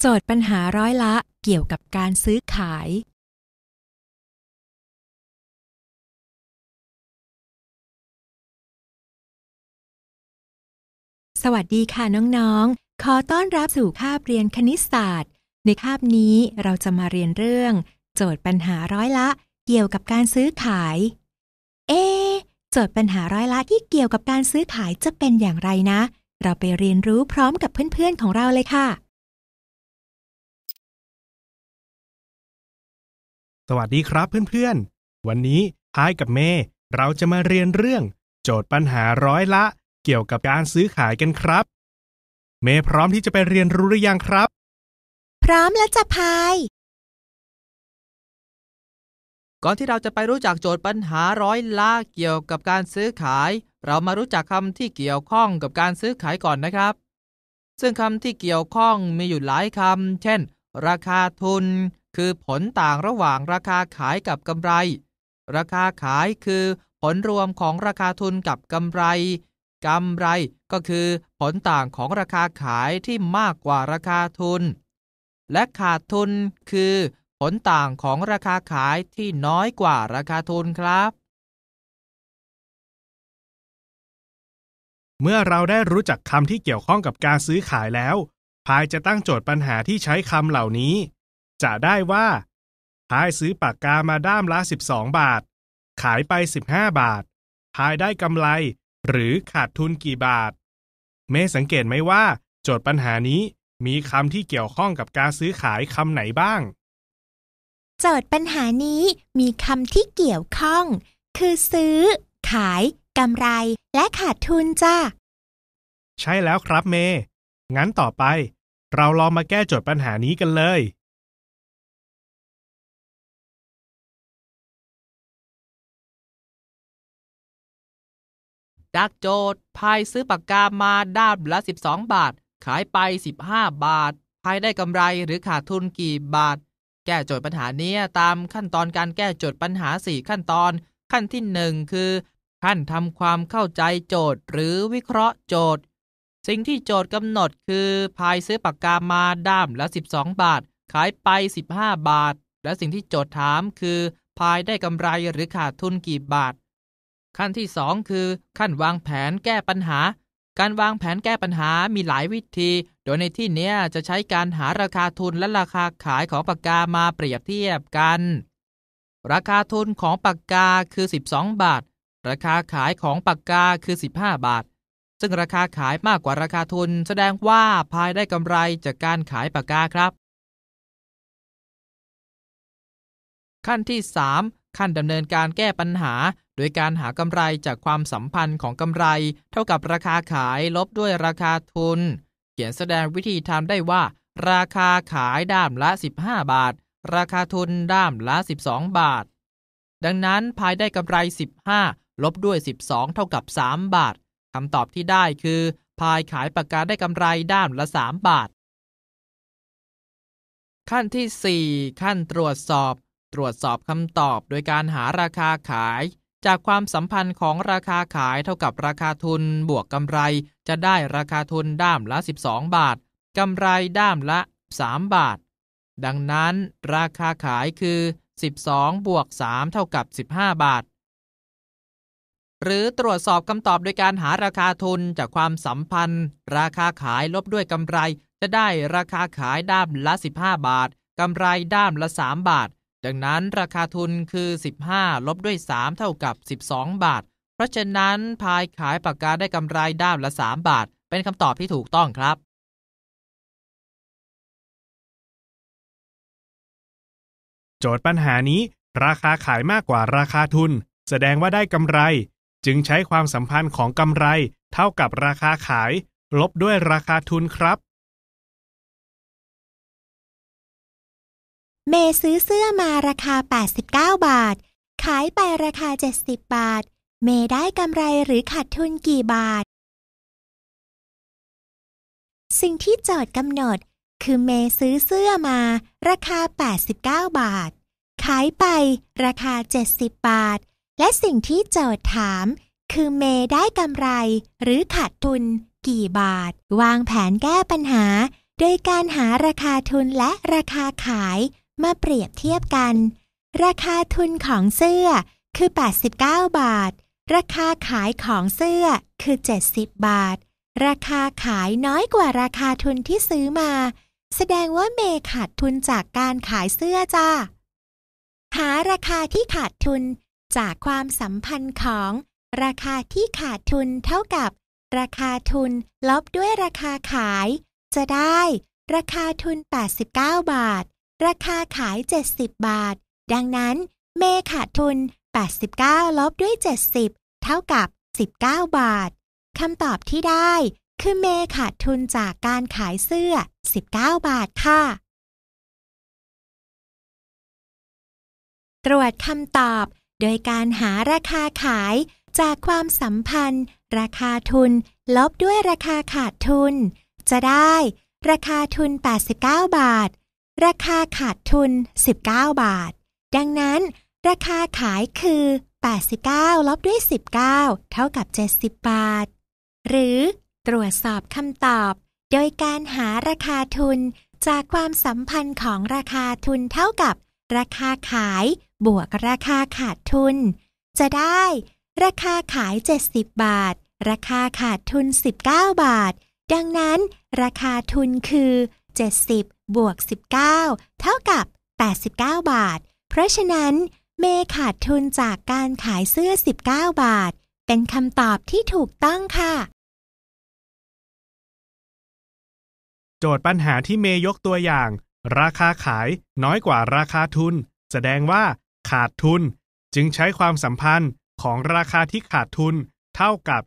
โจทย์ปัญหาร้อยละเกี่ยวกับการซื้อขาย สวัสดีค่ะน้องๆ ขอต้อนรับสู่คาบเรียนคณิตศาสตร์ ในคาบนี้เราจะมาเรียนเรื่อง โจทย์ปัญหาร้อยละเกี่ยวกับการซื้อขาย เอ๊โจทย์ปัญหาร้อยละที่เกี่ยวกับการซื้อขายจะเป็นอย่างไรนะ เราไปเรียนรู้พร้อมกับเพื่อนๆของเราเลยค่ะ สวัสดีครับเพื่อนๆ วันนี้พายกับเมย์เราจะมาเรียนเรื่อง โจทย์ปัญหาร้อยละ เกี่ยวกับการซื้อขายกันครับ เมย์พร้อมที่จะไปเรียนรู้หรือยังครับ พร้อมแล้วจะพาย ก่อนที่เราจะไปรู้จักโจทย์ปัญหาร้อยละเกี่ยวกับการซื้อขาย เรามารู้จักคำที่เกี่ยวข้องกับการซื้อขายก่อนนะครับ ซึ่งคำที่เกี่ยวข้องมีอยู่หลายคำเช่น ราคาทุน คือผลต่างระหว่างราคาขายกับกำไร ราคาขายคือผลรวมของราคาทุนกับกำไรกำไรก็คือผลต่างของราคาขายที่มากกว่าราคาทุน และขาดทุนคือผลต่างของราคาขายที่น้อยกว่าราคาทุนครับ เมื่อเราได้รู้จักคำที่เกี่ยวข้องกับการซื้อขายแล้ว พายจะตั้งโจทย์ปัญหาที่ใช้คำเหล่านี้ จะได้ว่าพายซื้อปากกามาด้ามละ 12 บาท ขายไป 15 บาท พายได้กำไร หรือขาดทุนกี่บาท เมย์สังเกตไหมว่า โจทย์ปัญหานี้มีคำที่เกี่ยวข้องกับการซื้อขายคำไหนบ้าง โจทย์ปัญหานี้มีคำที่เกี่ยวข้อง คือซื้อ ขายกำไร และขาดทุนจ้าใช่แล้วครับเมย์งั้นต่อไป เราลองมาแก้โจทย์ปัญหานี้กันเลย จากโจทย์พายซื้อปากกามาด้ามละ 12 บาท ขายไป 15 บาทพายได้กำไรหรือขาดทุนกี่บาท แก้โจทย์ปัญหานี้ตามขั้นตอนการแก้โจทย์ปัญหา 4 ขั้นตอน ขั้นที่ 1 คือ ขั้นทำความเข้าใจโจทย์ หรือวิเคราะห์โจทย์ สิ่งที่โจทย์กำหนดคือพายซื้อปากกามาด้ามละ 12 บาท ขายไป 15 บาท และสิ่งที่โจทย์ถามคือพายได้กำไรหรือขาดทุนกี่บาท ขั้นที่ 2 คือ ขั้นวางแผนแก้ปัญหา การวางแผนแก้ปัญหามีหลายวิธี โดยในที่นี้จะใช้การหาราคาทุนและราคาขายของปากกามาเปรียบเทียบกัน ราคาทุนของปากกาคือ 12 บาท ราคาขายของปากกาคือ 15 บาท ซึ่งราคาขายมากกว่าราคาทุน แสดงว่าพายได้กำไรจากการขายปากกาครับ ขั้นที่ 3 ขั้นดำเนินการแก้ปัญหา โดยการหากำไรจากความสัมพันธ์ของกำไร เท่ากับราคาขายลบด้วยราคาทุน เขียนแสดงวิธีทำได้ว่า ราคาขายด้ามละ 15 บาท ราคาทุนด้ามละ 12 บาท ดังนั้นพายได้กำไร 15 ลบด้วย 12 เท่ากับ 3 บาทคำตอบที่ได้คือ พายขายปากกาได้กำไรด้ามละ 3 บาท ขั้นที่ 4 ขั้นตรวจสอบ ตรวจสอบคำตอบโดยการหาราคาขาย จากความสัมพันธ์ของราคาขายเท่ากับราคาทุนบวกกำไร จะได้ราคาทุนด้ามละ 12 บาทกำไรด้ามละ 3 บาท ดังนั้น ราคาขายคือ 12 บวก 3 เท่ากับ 15 บาท หรือตรวจสอบคำตอบโดยการหาราคาทุนจากความสัมพันธ์ ราคาขายลบด้วยกำไร จะได้ราคาขายด้ามละ 15 บาทกำไรด้ามละ 3 บาท ดังนั้นราคาทุนคือ 15 ลบด้วย 3 เท่ากับ 12 บาท เพราะฉะนั้นพายขายปากกาได้กำไรด้ามละ 3 บาท เป็นคำตอบที่ถูกต้องครับ โจทย์ปัญหานี้ ราคาขายมากกว่าราคาทุน แสดงว่าได้กำไร จึงใช้ความสัมพันธ์ของกำไร เท่ากับราคาขาย ลบด้วยราคาทุนครับ เมย์ซื้อเสื้อมาราคา 89 บาท ขายไปราคา 70 บาท เมย์ได้กำไรหรือขาดทุนกี่บาท สิ่งที่โจทย์กำหนด คือเมย์ซื้อเสื้อมา ราคา 89 บาท ขายไปราคา 70 บาท และสิ่งที่โจทย์ถาม คือเมย์ได้กำไรหรือขาดทุนกี่บาท วางแผนแก้ปัญหา โดยการหาราคาทุนและราคาขาย มาเปรียบเทียบกัน ราคาทุนของเสื้อคือ 89 บาท ราคาขายของเสื้อคือ 70 บาท ราคาขายน้อยกว่าราคาทุนที่ซื้อมา แสดงว่าเมย์ขาดทุนจากการขายเสื้อจ้า หาราคาที่ขาดทุนจากความสัมพันธ์ของ ราคาที่ขาดทุนเท่ากับ ราคาทุนลบด้วยราคาขาย จะได้ ราคาทุน 89 บาท ราคาขาย 70 บาท ดังนั้น เมขาดทุน 89 ลบด้วย 70 เท่ากับ 19 บาท คำตอบที่ได้ คือเมขาดทุนจากการขายเสื้อ 19 บาทค่ะ ตรวจคำตอบ โดยการหาราคาขายจากความสัมพันธ์ ราคาทุน ลบด้วยราคาขาดทุน จะได้ ราคาทุน 89 บาท ราคาขาดทุน 19 บาท ดังนั้น ราคาขายคือ 89 ลบด้วย 19 เท่ากับ 70 บาท หรือตรวจสอบคำตอบ โดยการหาราคาทุนจากความสัมพันธ์ของราคาทุนเท่ากับ ราคาขาย บวกราคาขาดทุน จะได้ ราคาขาย 70 บาท ราคาขาดทุน 19 บาท ดังนั้น ราคาทุนคือ 70 บวก 19 เท่ากับ 89 บาท เพราะฉะนั้น เมย์ขาดทุนจากการขายเสื้อ 19 บาท เป็นคำตอบที่ถูกต้องค่ะ โจทย์ปัญหาที่เมย์ยกตัวอย่าง ราคาขายน้อยกว่าราคาทุน แสดงว่า ขาดทุน จึงใช้ความสัมพันธ์ของราคาที่ขาดทุน เท่ากับ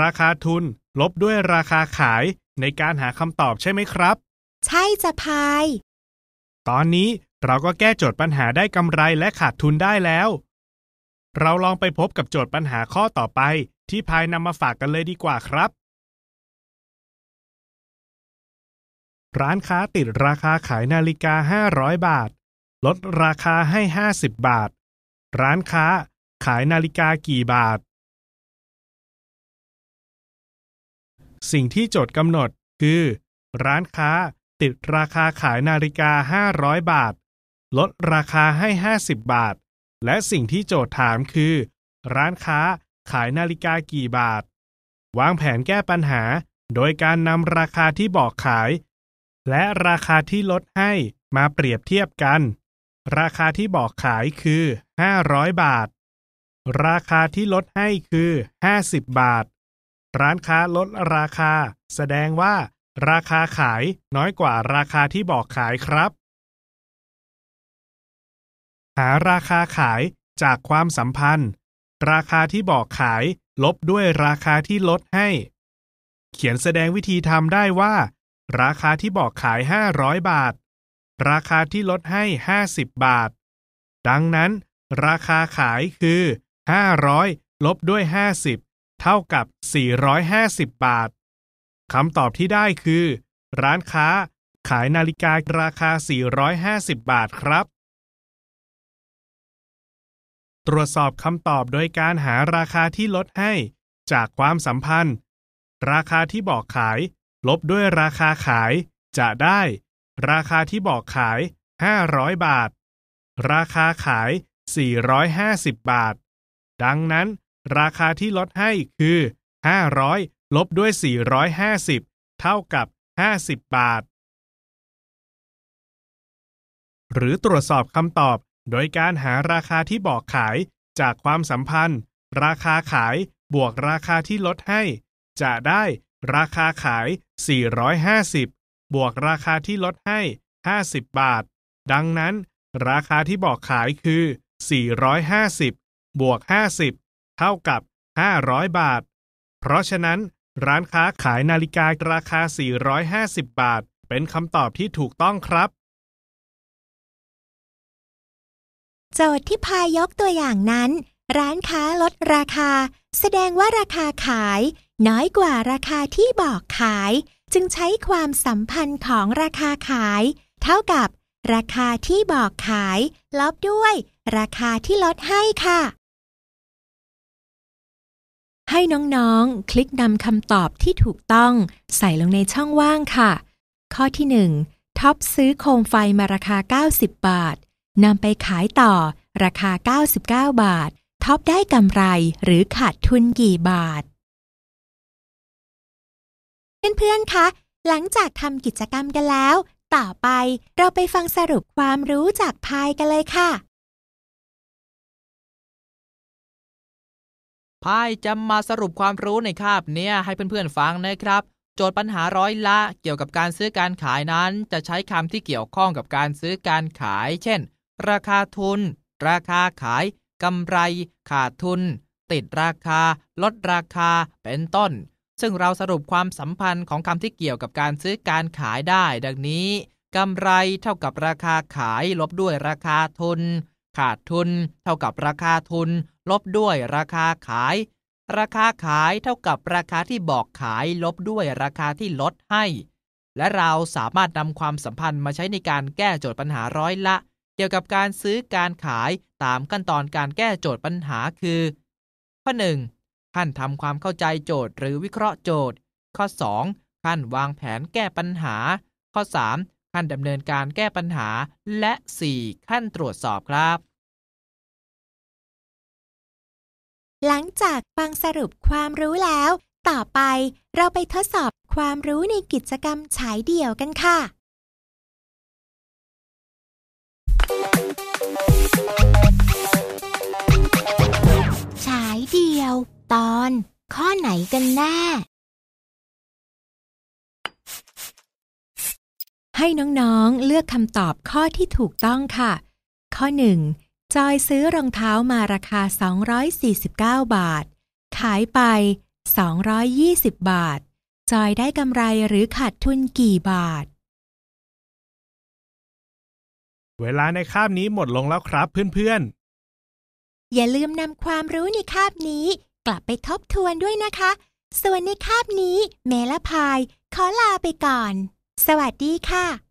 ราคาทุน ลบด้วยราคาขายในการหาคำตอบใช่ไหมครับ ใช่จะพาย ตอนนี้เราก็แก้โจทย์ปัญหาได้กำไรและขาดทุนได้แล้ว เราลองไปพบกับโจทย์ปัญหาข้อต่อไป ที่พายนำมาฝากกันเลยดีกว่าครับ ร้านค้าติดราคาขายนาฬิกา 500 บาท ลดราคาให้ 50 บาท ร้านค้า ขายนาฬิกากี่บาท สิ่งที่โจทย์กำหนดคือ ร้านค้า ติดราคาขายนาฬิกา 500 บาท ลดราคาให้ 50 บาท และสิ่งที่โจทย์ถามคือ ร้านค้าขายนาฬิกากี่บาท วางแผนแก้ปัญหา โดยการนำราคาที่บอกขาย และราคาที่ลดให้มาเปรียบเทียบกัน ราคาที่บอกขายคือ 500 บาท ราคาที่ลดให้คือ 50 บาท ร้านค้าลดราคา แสดงว่า ราคาขายน้อยกว่าราคาที่บอกขายครับ หาราคาขายจากความสัมพันธ์ ราคาที่บอกขาย ลบด้วยราคาที่ลดให้ เขียนแสดงวิธีทำได้ว่า ราคาที่บอกขาย 500 บาท ราคาที่ลดให้ 50 บาท ดังนั้น ราคาขายคือ 500 ลบด้วย 50 เท่ากับ 450 บาท คำตอบที่ได้คือ ร้านค้าขายนาฬิการาคา 450 บาทครับ ตรวจสอบคำตอบโดยการหาราคาที่ลดให้ จากความสัมพันธ์ ราคาที่บอกขาย ลบด้วยราคาขาย จะได้ ราคาที่บอกขาย 500 บาท ราคาขาย 450 บาท ดังนั้น ราคาที่ลดให้คือ 500 ลบด้วย 450 เท่ากับ 50 บาท หรือตรวจสอบคำตอบ โดยการหาราคาที่บอกขายจากความสัมพันธ์ ราคาขายบวกราคาที่ลดให้ จะได้ราคาขาย 450 บวกราคาที่ลดให้ 50 บาท ดังนั้น ราคาที่บอกขายคือ 450 บวก 50 เท่ากับ 500 บาท เพราะฉะนั้น ร้านค้าขายนาฬิการาคา 450 บาท เป็นคำตอบที่ถูกต้องครับ โจทย์ที่พายยกตัวอย่างนั้น ร้านค้าลดราคา แสดงว่าราคาขาย น้อยกว่าราคาที่บอกขาย จึงใช้ความสัมพันธ์ของราคาขาย เท่ากับ ราคาที่บอกขาย ลบด้วย ราคาที่ลดให้ค่ะ ให้น้องๆ คลิกนำคำตอบที่ถูกต้องใส่ลงในช่องว่างค่ะ ข้อที่หนึ่งท็อปซื้อโคมไฟมาราคา 90 บาทนำไปขายต่อ ราคา 99 บาท ท็อปได้กำไรหรือขาดทุนกี่บาท เพื่อนๆ คะ หลังจากทำกิจกรรมกันแล้ว ต่อไปเราไปฟังสรุปความรู้จากพายกันเลยค่ะ พายจะมาสรุปความรู้ในคาบเนี้ยให้เพื่อนๆฟังนะครับ โจทย์ปัญหาร้อยละเกี่ยวกับการซื้อการขายนั้น จะใช้คำที่เกี่ยวข้องกับการซื้อการขาย เช่น ราคาทุน ราคาขายกำไร ขาดทุน ติดราคา ลดราคา เป็นต้น ซึ่งเราสรุปความสัมพันธ์ของคำที่เกี่ยวกับการซื้อการขายได้ ดังนี้กำไรเท่ากับราคาขายลบด้วยราคาทุน ขาดทุน เท่ากับราคาทุน ลบด้วยราคาขาย ราคาขายเท่ากับราคาที่บอกขายลบด้วยราคาที่ลดให้ และเราสามารถนำความสัมพันธ์มาใช้ในการแก้โจทย์ปัญหาร้อยละ เกี่ยวกับการซื้อการขายตามขั้นตอนการแก้โจทย์ปัญหาคือ ข้อ 1. ขั้นทำความเข้าใจโจทย์หรือวิเคราะห์โจทย์ ข้อ 2. ขั้นวางแผนแก้ปัญหา ข้อ 3. ขั้นดำเนินการแก้ปัญหา และ 4. ขั้นตรวจสอบครับ หลังจากฟังสรุปความรู้แล้ว ต่อไปเราไปทดสอบความรู้ในกิจกรรมฉายเดี่ยวกันค่ะ ฉายเดี่ยว ตอน ข้อไหนกันแน่ ให้น้องๆเลือกคำตอบข้อที่ถูกต้องค่ะ ข้อ 1. จอยซื้อรองเท้ามาราคา 249 บาท ขายไป 220 บาท จอยได้กำไรหรือขาดทุนกี่บาท เวลาในคาบนี้หมดลงแล้วครับเพื่อนๆ อย่าลืมนำความรู้ในคาบนี้ กลับไปทบทวนด้วยนะคะ ส่วนในคาบนี้ เมละพาย ขอลาไปก่อน สวัสดีค่ะ